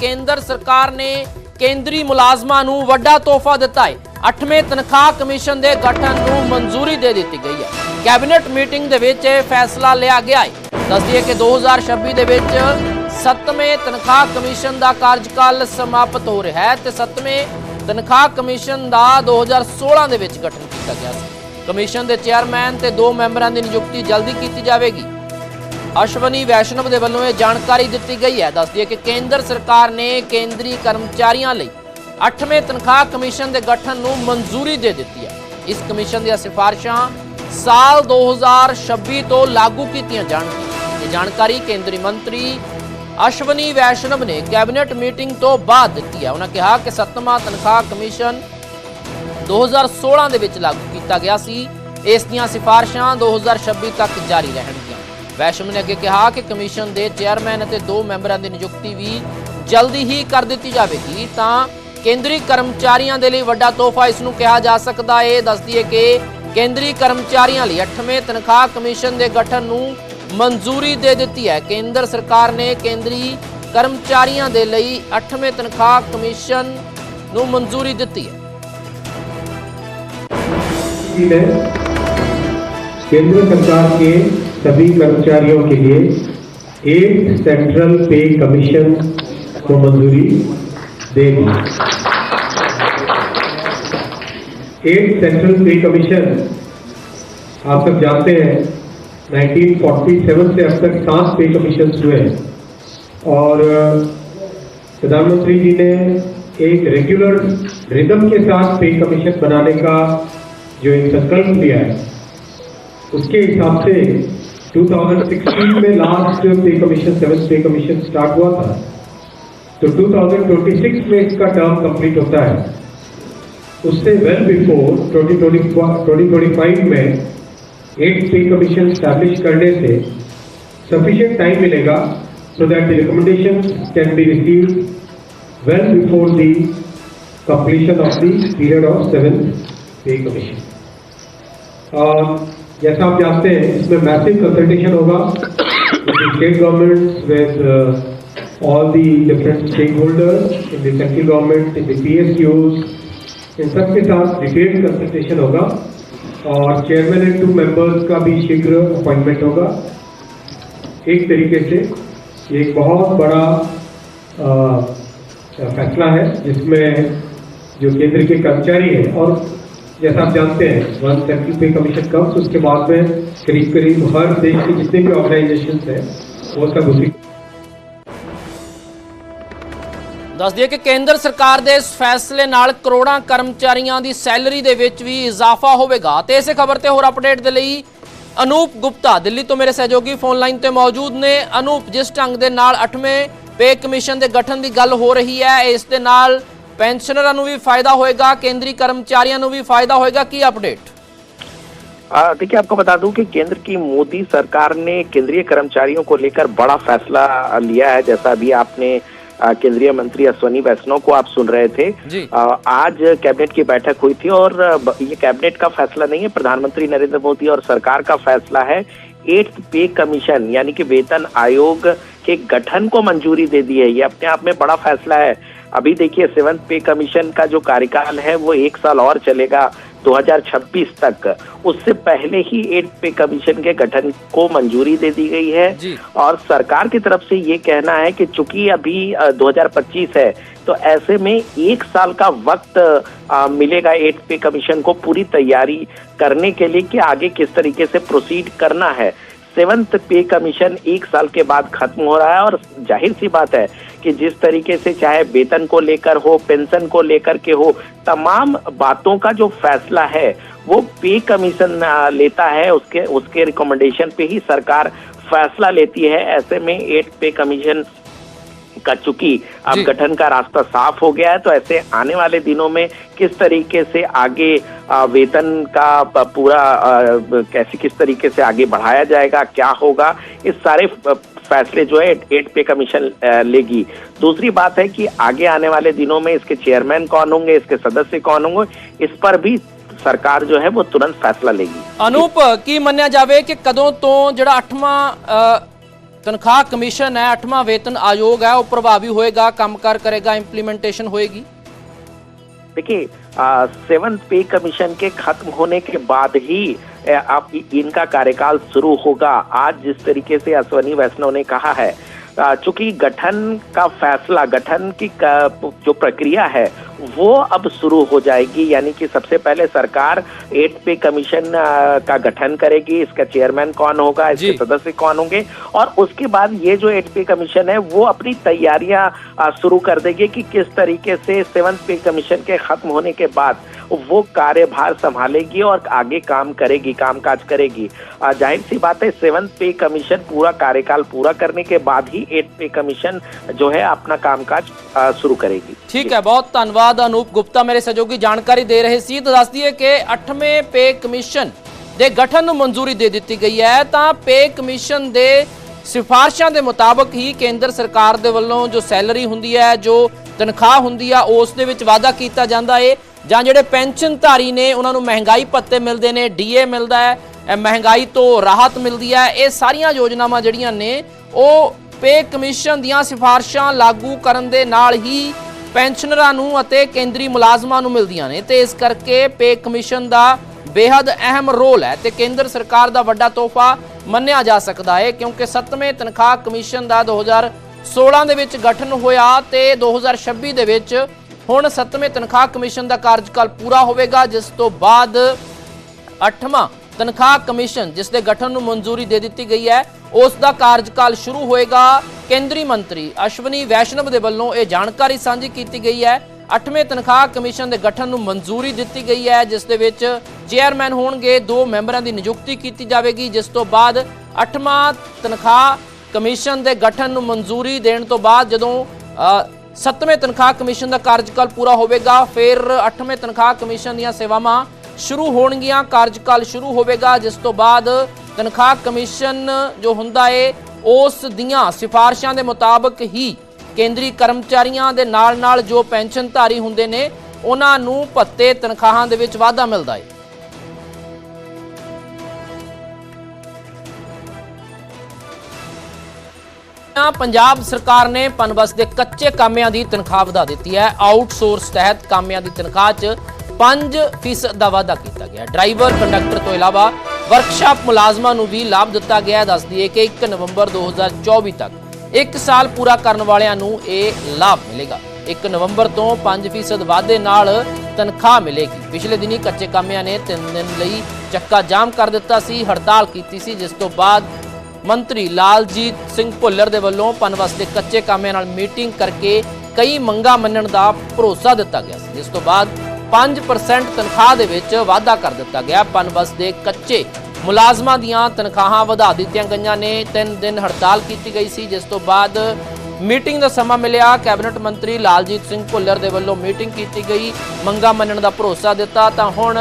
ਕੇਂਦਰ ਸਰਕਾਰ ਨੇ ਕੇਂਦਰੀ ਮੁਲਾਜ਼ਮਾਂ ਨੂੰ ਵੱਡਾ ਤੋਹਫਾ ਦਿੱਤਾ ਹੈ। 8ਵੇਂ ਤਨਖਾਹ ਕਮਿਸ਼ਨ ਦੇ ਗਠਨ ਨੂੰ ਮਨਜ਼ੂਰੀ ਦੇ ਦਿੱਤੀ ਗਈ ਹੈ। ਕੈਬਨਿਟ ਮੀਟਿੰਗ ਦੇ ਵਿੱਚ ਇਹ ਫੈਸਲਾ ਲਿਆ ਗਿਆ ਹੈ। ਦੱਸਦੀਏ ਕਿ 2026 ਦੇ ਵਿੱਚ 7ਵੇਂ ਤਨਖਾਹ ਕਮਿਸ਼ਨ ਦਾ ਕਾਰਜਕਾਲ ਸਮਾਪਤ ਹੋ ਰਿਹਾ ਹੈ ਤੇ 7ਵੇਂ ਤਨਖਾਹ ਕਮਿਸ਼ਨ ਦਾ 2016 ਦੇ ਵਿੱਚ ਗਠਨ ਕੀਤਾ ਗਿਆ ਸੀ। ਕਮਿਸ਼ਨ ਦੇ ਚੇਅਰਮੈਨ ਤੇ ਦੋ ਮੈਂਬਰਾਂ ਦੀ ਨਿਯੁਕਤੀ ਜਲਦੀ ਕੀਤੀ ਜਾਵੇਗੀ। ਅਸ਼ਵਨੀ ਵੈਸ਼ਨਵ ਦੇ ਵੱਲੋਂ ਇਹ ਜਾਣਕਾਰੀ ਦਿੱਤੀ ਗਈ ਹੈ। ਦੱਸਦੀ ਹੈ ਕਿ ਕੇਂਦਰ ਸਰਕਾਰ ਨੇ ਕੇਂਦਰੀ ਕਰਮਚਾਰੀਆਂ ਲਈ 8ਵੇਂ ਤਨਖਾਹ ਕਮਿਸ਼ਨ ਦੇ ਗਠਨ ਨੂੰ ਮਨਜ਼ੂਰੀ ਦੇ ਦਿੱਤੀ ਹੈ। ਇਸ ਕਮਿਸ਼ਨ ਦੀਆਂ ਸਿਫਾਰਿਸ਼ਾਂ ਸਾਲ 2026 ਤੋਂ ਲਾਗੂ ਕੀਤੀਆਂ ਜਾਣਗੀਆਂ। ਇਹ ਜਾਣਕਾਰੀ ਕੇਂਦਰੀ ਮੰਤਰੀ ਅਸ਼ਵਨੀ ਵੈਸ਼ਨਵ ਨੇ ਕੈਬਨਿਟ ਮੀਟਿੰਗ ਤੋਂ ਬਾਅਦ ਦਿੱਤੀ ਹੈ। ਉਹਨਾਂ ਕਿਹਾ ਕਿ 7ਵਾਂ ਤਨਖਾਹ ਕਮਿਸ਼ਨ 2016 ਦੇ ਵਿੱਚ ਲਾਗੂ ਕੀਤਾ ਗਿਆ ਸੀ। ਇਸ ਦੀਆਂ ਸਿਫਾਰਿਸ਼ਾਂ 2026 ਤੱਕ ਜਾਰੀ ਰਹਿਣ ਵੈਸ਼ਮ ਨੇ ਅੱਗੇ ਕਿਹਾ ਕਿ ਕਮਿਸ਼ਨ ਦੇ ਚੇਅਰਮੈਨ ਅਤੇ ਦੋ ਮੈਂਬਰਾਂ ਦੀ ਨਿਯੁਕਤੀ ਵੀ ਜਲਦੀ ਹੀ ਕਰ ਦਿੱਤੀ ਜਾਵੇਗੀ ਤਾਂ ਕੇਂਦਰੀ ਕਰਮਚਾਰੀਆਂ ਦੇ ਲਈ ਵੱਡਾ ਤੋਹਫਾ ਇਸ ਨੂੰ ਕਿਹਾ ਜਾ ਸਕਦਾ ਹੈ ਦੱਸਦੀ ਹੈ ਕਿ ਕੇਂਦਰੀ ਕਰਮਚਾਰੀਆਂ ਲਈ 8ਵੇਂ ਤਨਖਾਹ ਕਮਿਸ਼ਨ ਦੇ ਗਠਨ ਨੂੰ ਮਨਜ਼ੂਰੀ ਦੇ ਦਿੱਤੀ ਹੈ ਕੇਂਦਰ ਸਰਕਾਰ ਨੇ ਕੇਂਦਰੀ ਕਰਮਚਾਰੀਆਂ ਦੇ ਲਈ 8ਵੇਂ ਤਨਖਾਹ ਕਮਿਸ਼ਨ ਨੂੰ ਮਨਜ਼ੂਰੀ ਦਿੱਤੀ ਹੈ जी ने केंद्र सरकार के सभी कर्मचारियों के लिए एक सेंट्रल पे कमीशन को मंजूरी दे दी। एक सेंट्रल पे कमीशन आप सब जानते हैं 1947 से अब तक सात पे कमीशन हुए हैं। और प्रधानमंत्री जी ने एक रेगुलर रिदम के साथ पे कमीशन बनाने का जो एक संकल्प लिया है, उसके हिसाब से 2016 में last pay commission seven pay commission start हुआ था तो 2026 में इसका टर्म कंप्लीट होता है उससे वेल बिफोर 2025 में एट पे कमीशन स्टैब्लिश करने से सफिशिएंट टाइम मिलेगा so that the recommendation can be before the completion of the period of seventh pay commission. और जैसा आप जानते हैं इसमें मैसिव कंसल्टेशन होगा state government with all the different stakeholders in the central government in the P S Us इन सबके साथ detailed consultation होगा और चेयरमैन एंड टू मेंबर्स का भी शीघ्र अपॉइंटमेंट होगा। एक तरीके से एक बहुत बड़ा अ, फैसला है जिसमें जो केंद्र के कर्मचारी हैं और जैसा आप जानते हैं one central pay commission comes उसके बाद में करीब करीब हर देश के जितने भी ऑर्गेनाइजेशन हैं वो सब उसी ਦੱਸ ਦਈਏ ਕਿ ਕੇਂਦਰ ਸਰਕਾਰ ਦੇ ਇਸ ਫੈਸਲੇ ਨਾਲ ਕਰੋੜਾਂ ਕਰਮਚਾਰੀਆਂ ਦੀ ਸੈਲਰੀ ਦੇ ਵਿੱਚ ਵੀ ਇਜ਼ਾਫਾ ਹੋਵੇਗਾ ਤੇ ਇਸੇ ਖਬਰ ਤੇ ਹੋਰ ਅਪਡੇਟ ਦੇ ਲਈ ਅਨੂਪ ਗੁਪਤਾ ਦਿੱਲੀ ਤੋਂ ਮੇਰੇ ਸਹਿਯੋਗੀ ਫੋਨ ਲਾਈਨ ਤੇ ਮੌਜੂਦ ਨੇ ਅਨੂਪ ਜਿਸ ਢੰਗ ਦੇ ਨਾਲ 8ਵੇਂ ਪੇ ਕਮਿਸ਼ਨ ਦੇ ਗਠਨ ਦੀ ਗੱਲ ਹੋ ਰਹੀ ਹੈ ਇਸ ਦੇ ਨਾਲ ਪੈਨਸ਼ਨਰਾਂ ਨੂੰ ਵੀ ਫਾਇਦਾ ਹੋਏਗਾ ਕੇਂਦਰੀ ਕਰਮਚਾਰੀਆਂ ਨੂੰ ਵੀ ਫਾਇਦਾ ਹੋਏਗਾ ਕੀ ਅਪਡੇਟ आ, देखिए आपको बता दूं कि केंद्र की मोदी सरकार ने केंद्रीय कर्मचारियों को लेकर बड़ा फैसला लिया है जैसा अभी आपने आ, केंद्रीय मंत्री अश्वनी वैष्णव को आप सुन रहे थे जी। आ, आज कैबिनेट की बैठक हुई थी और ब- ये कैबिनेट का फैसला नहीं है प्रधानमंत्री नरेंद्र मोदी और सरकार का फैसला है एट्थ पे कमीशन यानी कि वेतन आयोग के गठन को मंजूरी दे दी है ये अपने आप में बड़ा फैसला है अभी देखिए सेवंथ पे कमीशन का जो कार्यकाल है वो एक साल और चलेगा 2026 तक। उससे पहले ही एट पे कमीशन के गठन को मंजूरी दे दी गई है। और सरकार की तरफ़ से ये कहना है कि चूँकि अभी अ, 2025 है तो ऐसे में एक साल का वक्त अ, मिलेगा एट पे कमीशन को पूरी तैयारी करने के लिए कि आगे किस तरीके से प्रोसीड करना है। सेवंथ पे कमीशन एक साल के बाद खत्म हो रहा है और ज़ाहिर सी बात है कि जिस तरीके से चाहे वेतन को लेकर हो पेंशन को लेकर के हो तमाम बातों का जो फैसला है वो पे कमीशन लेता है। उसके उसके रिकमेंडेशन पे ही सरकार फैसला लेती है। ऐसे में एट पे कमीशन का चूँकि। अब गठन का रास्ता साफ़ हो गया है। तो ऐसे आने वाले दिनों में किस तरीके से आगे वेतन का पूरा कैसे किस तरीके से आगे बढ़ाया जाएगा क्या होगा इस सारे फैसले जो है एट पे कमीशन अ, लेगी दूसरी बात है कि आगे आने वाले दिनों में इसके चेयरमैन कौन होंगे इसके सदस्य कौन होंगे इस पर भी सरकार जो है वो तुरंत फैसला लेगी ਅਨੂਪ ਕੀ ਮੰਨਿਆ ਜਾਵੇ ਕਿ ਕਦੋਂ ਤੋਂ ਜਿਹੜਾ 8ਵਾਂ ਤਨਖਾਹ ਕਮਿਸ਼ਨ ਹੈ 8ਵਾਂ ਵੇਤਨ ਆਯੋਗ ਹੈ ਉਹ ਪ੍ਰਭਾਵੀ ਹੋਏਗਾ ਕੰਮਕਾਰ ਕਰੇਗਾ ਇੰਪਲੀਮੈਂਟੇਸ਼ਨ ਹੋਏਗੀ देखिए सेवन पे कमीशन के खत्म होने के बाद ही अ, आप इनका कार्यकाल शुरू होगा। आज जिस तरीके से अश्वनी वैष्णव ने कहा है चूँकि गठन का फैसला, गठन की, जो प्रक्रिया है वो अब शुरू हो जाएगी यानी कि सबसे पहले सरकार एट पे कमीशन का गठन करेगी इसका चेयरमैन कौन होगा इसके सदस्य कौन होंगे और उसके बाद ये जो एट पे कमीशन है वो अपनी तैयारियाँ शुरू कर देगी कि किस तरीके से सेवंथ पे कमीशन के खत्म होने के बाद वो कार्यभार संभालेगी और आगे काम करेगी कामकाज करेगी। ज़ाहिर सी बात है सेवंथ पे कमीशन पूरा कार्यकाल पूरा करने के बाद ही एट पे कमीशन जो है अपना कामकाज शुरू करेगी। ठीक है बहुत धन्यवाद। ਧੰਨਵਾਦ ਅਨੂਪ ਗੁਪਤਾ ਮੇਰੇ ਸਹਿਯੋਗੀ ਜਾਣਕਾਰੀ ਦੇ ਰਹੇ ਸੀ ਤਾਂ ਦੱਸ ਦਈਏ ਕਿ 8ਵੇਂ ਪੇ ਕਮਿਸ਼ਨ ਦੇ ਗਠਨ ਨੂੰ ਮਨਜ਼ੂਰੀ ਦੇ ਦਿੱਤੀ ਗਈ ਹੈ ਤਾਂ ਪੇ ਕਮਿਸ਼ਨ ਦੇ ਸਿਫਾਰਸ਼ਾਂ ਦੇ ਮੁਤਾਬਕ ਹੀ ਕੇਂਦਰ ਸਰਕਾਰ ਦੇ ਵੱਲੋਂ ਜੋ ਸੈਲਰੀ ਹੁੰਦੀ ਹੈ, ਜੋ ਤਨਖਾਹ ਹੁੰਦੀ ਆ, ਉਸ ਦੇ ਵਿੱਚ ਵਾਅਦਾ ਕੀਤਾ ਜਾਂਦਾ ਏ ਜਾਂ ਜਿਹੜੇ ਪੈਨਸ਼ਨਧਾਰੀ ਨੇ, ਉਹਨਾਂ ਨੂੰ ਮਹਿੰਗਾਈ ਭੱਤੇ ਮਿਲਦੇ ਨੇ, ਡੀਏ ਮਿਲਦਾ ਹੈ ਮਹਿੰਗਾਈ ਤੋਂ ਰਾਹਤ ਮਿਲਦੀ ਹੈ, ਇਹ ਸਾਰੀਆਂ ਯੋਜਨਾਵਾਂ ਜਿਹੜੀਆਂ ਨੇ, ਉਹ ਪੇ ਕਮਿਸ਼ਨ ਦੀਆਂ ਸਿਫਾਰਸ਼ਾਂ ਲਾਗੂ ਕਰਨ ਦੇ ਨਾਲ ਹੀ ਪੈਨਸ਼ਨਰਾਂ ਨੂੰ ਅਤੇ ਕੇਂਦਰੀ ਮੁਲਾਜ਼ਮਾਂ ਨੂੰ ਮਿਲਦੀਆਂ ਨੇ ਤੇ ਇਸ ਕਰਕੇ ਪੇ ਕਮਿਸ਼ਨ ਦਾ ਬੇहद ਅਹਿਮ ਰੋਲ ਹੈ ਤੇ ਕੇਂਦਰ ਸਰਕਾਰ ਦਾ ਵੱਡਾ ਤੋਹਫਾ ਮੰਨਿਆ ਜਾ ਸਕਦਾ ਹੈ ਕਿਉਂਕਿ 7ਵੇਂ ਤਨਖਾਹ ਕਮਿਸ਼ਨ ਦਾ 2016 ਦੇ ਵਿੱਚ ਗਠਨ ਹੋਇਆ ਤੇ 2026 ਦੇ ਵਿੱਚ ਹੁਣ 7ਵੇਂ ਤਨਖਾਹ ਕਮਿਸ਼ਨ ਦਾ ਕਾਰਜਕਾਲ ਪੂਰਾ ਹੋਵੇਗਾ, ਜਿਸ ਤੋਂ ਬਾਅਦ ਅੱਠਵਾਂ ਤਨਖਾਹ ਕਮਿਸ਼ਨ, ਜਿਸ ਦੇ ਗਠਨ ਨੂੰ ਮਨਜ਼ੂਰੀ ਦੇ ਦਿੱਤੀ ਗਈ ਹੈ, ਉਸ ਦਾ ਕਾਰਜਕਾਲ ਸ਼ੁਰੂ ਹੋਏਗਾ ਕੇਂਦਰੀ ਮੰਤਰੀ ਅਸ਼ਵਨੀ ਵੈਸ਼ਨਵ ਦੇ ਵੱਲੋਂ ਇਹ ਜਾਣਕਾਰੀ ਸਾਂਝੀ ਕੀਤੀ ਗਈ ਹੈ। ਅੱਠਵੇਂ ਤਨਖਾਹ ਕਮਿਸ਼ਨ ਦੇ ਗਠਨ ਨੂੰ ਮਨਜ਼ੂਰੀ ਦਿੱਤੀ ਗਈ ਹੈ ਜਿਸ ਦੇ ਵਿੱਚ ਚੇਅਰਮੈਨ ਹੋਣਗੇ ਦੋ ਮੈਂਬਰਾਂ ਦੀ ਨਿਯੁਕਤੀ ਕੀਤੀ ਜਾਵੇਗੀ ਜਿਸ ਤੋਂ ਬਾਅਦ ਅੱਠਵਾਂ ਤਨਖਾਹ ਕਮਿਸ਼ਨ ਦੇ ਗਠਨ ਨੂੰ ਮਨਜ਼ੂਰੀ ਦੇਣ ਤੋਂ ਬਾਅਦ ਜਦੋਂ ਅ, ਸੱਤਵੇਂ ਤਨਖਾਹ ਕਮਿਸ਼ਨ ਦਾ ਕਾਰਜਕਾਲ ਪੂਰਾ ਹੋਵੇਗਾ ਫਿਰ ਅੱਠਵੇਂ ਤਨਖਾਹ ਕਮਿਸ਼ਨ ਦੀਆਂ ਸੇਵਾਵਾਂ ਸ਼ੁਰੂ ਹੋਣਗੀਆਂ ਕਾਰਜਕਾਲ ਸ਼ੁਰੂ ਹੋਵੇਗਾ ਜਿਸ ਤੋਂ ਬਾਅਦ ਤਨਖਾਹ ਕਮਿਸ਼ਨ ਜੋ ਹੁੰਦਾ ਏ ਉਸ ਦੀਆਂ ਸਿਫਾਰਸ਼ਾਂ ਦੇ ਮੁਤਾਬਕ ਹੀ ਕੇਂਦਰੀ ਕਰਮਚਾਰੀਆਂ ਦੇ ਨਾਲ-ਨਾਲ ਜੋ ਪੈਨਸ਼ਨਧਾਰੀ ਹੁੰਦੇ ਨੇ, ਉਹਨਾਂ ਨੂੰ ਭੱਤੇ ਤਨਖਾਹਾਂ ਦੇ ਵਿੱਚ ਵਾਧਾ ਮਿਲਦਾ ਏ। ਪੰਜਾਬ ਸਰਕਾਰ ਨੇ ਪਨਬਸ ਦੇ ਕੱਚੇ ਕਾਮਿਆਂ ਦੀ ਤਨਖਾਹ ਵਧਾ ਦਿੱਤੀ ਹੈ। ਆਊਟਸੋਰਸ ਤਹਿਤ ਕਾਮਿਆਂ ਦੀ ਤਨਖਾਹ 'ਚ 5% ਦਾ ਵਾਧਾ ਕੀਤਾ ਗਿਆ। ਡਰਾਈਵਰ, ਕੰਡਕਟਰ ਤੋਂ ਇਲਾਵਾ ਵਰਕਸ਼ਾਪ ਮੁਲਾਜ਼ਮਾਂ ਨੂੰ ਵੀ ਲਾਭ ਦਿੱਤਾ ਗਿਆ ਹੈ। ਦੱਸ ਦਈਏ ਕਿ 1 ਨਵੰਬਰ 2024 ਤੱਕ 1 ਸਾਲ ਪੂਰਾ ਕਰਨ ਵਾਲਿਆਂ ਨੂੰ ਇਹ ਲਾਭ ਮਿਲੇਗਾ। 1 ਨਵੰਬਰ ਤੋਂ 5% ਵਾਧੇ ਨਾਲ ਤਨਖਾਹ ਮਿਲੇਗੀ। ਪਿਛਲੇ ਦਿਨੀ ਕੱਚੇ ਕਾਮਿਆਂ ਨੇ 3 ਦਿਨ ਲਈ ਚੱਕਾ ਜਾਮ ਕਰ ਦਿੱਤਾ ਸੀ, ਹੜਤਾਲ ਕੀਤੀ ਸੀ, ਜਿਸ ਤੋਂ ਬਾਅਦ ਮੰਤਰੀ ਲਾਲਜੀਤ ਸਿੰਘ ਭੁੱਲਰ ਦੇ ਵੱਲੋਂ ਪਨਵਸ ਦੇ ਕੱਚੇ ਕਾਮਿਆਂ ਨਾਲ ਮੀਟਿੰਗ ਕਰਕੇ ਕਈ ਮੰਗਾਂ ਮੰਨਣ ਦਾ ਭਰੋਸਾ ਦਿੱਤਾ ਗਿਆ ਸੀ। ਜਿਸ ਤੋਂ ਬਾਅਦ 5% ਤਨਖਾਹ ਦੇ ਵਿੱਚ ਵਾਧਾ ਕਰ ਦਿੱਤਾ ਗਿਆ। ਪਨਵਸ ਦੇ ਕੱਚੇ ਮੁਲਾਜ਼ਮਾਂ ਦੀਆਂ ਤਨਖਾਹਾਂ ਵਧਾ ਦਿੱਤੀਆਂ ਗਈਆਂ ਨੇ। 3 ਦਿਨ ਹੜਤਾਲ ਕੀਤੀ ਗਈ ਸੀ, ਜਿਸ ਤੋਂ ਬਾਅਦ ਮੀਟਿੰਗ ਦਾ ਸਮਾਂ ਮਿਲਿਆ। ਕੈਬਨਿਟ ਮੰਤਰੀ ਲਾਲਜੀਤ ਸਿੰਘ ਭੁੱਲਰ ਦੇ ਵੱਲੋਂ ਮੀਟਿੰਗ ਕੀਤੀ ਗਈ। ਮੰਗਾਂ ਮੰਨਣ ਦਾ ਭਰੋਸਾ ਦਿੱਤਾ ਤਾਂ ਹੁਣ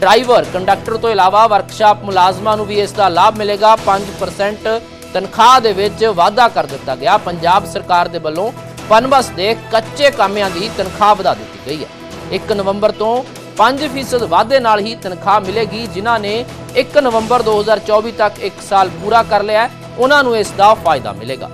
ਡਰਾਈਵਰ, ਕੰਡਕਟਰ ਤੋਂ ਇਲਾਵਾ ਵਰਕਸ਼ਾਪ ਮੁਲਾਜ਼ਮਾਂ ਨੂੰ ਵੀ ਇਸ ਦਾ ਲਾਭ ਮਿਲੇਗਾ। 5% ਤਨਖਾਹ ਦੇ ਵਿੱਚ ਵਾਧਾ ਕਰ ਦਿੱਤਾ ਗਿਆ। ਪੰਜਾਬ ਸਰਕਾਰ ਦੇ ਵੱਲੋਂ ਪਨਬਸ ਦੇ ਕੱਚੇ ਕਾਮਿਆਂ ਦੀ ਤਨਖਾਹ ਵਧਾ ਦਿੱਤੀ ਗਈ ਹੈ। 1 ਨਵੰਬਰ ਤੋਂ 5% ਵਾਧੇ ਨਾਲ ਹੀ ਤਨਖਾਹ ਮਿਲੇਗੀ, ਜਿਨ੍ਹਾਂ ਨੇ 1 ਨਵੰਬਰ 2024 ਤੱਕ 1 ਸਾਲ ਪੂਰਾ ਕਰ ਲਿਆ ਉਹਨਾਂ ਨੂੰ ਇਸ ਦਾ ਫਾਇਦਾ ਮਿਲੇਗਾ।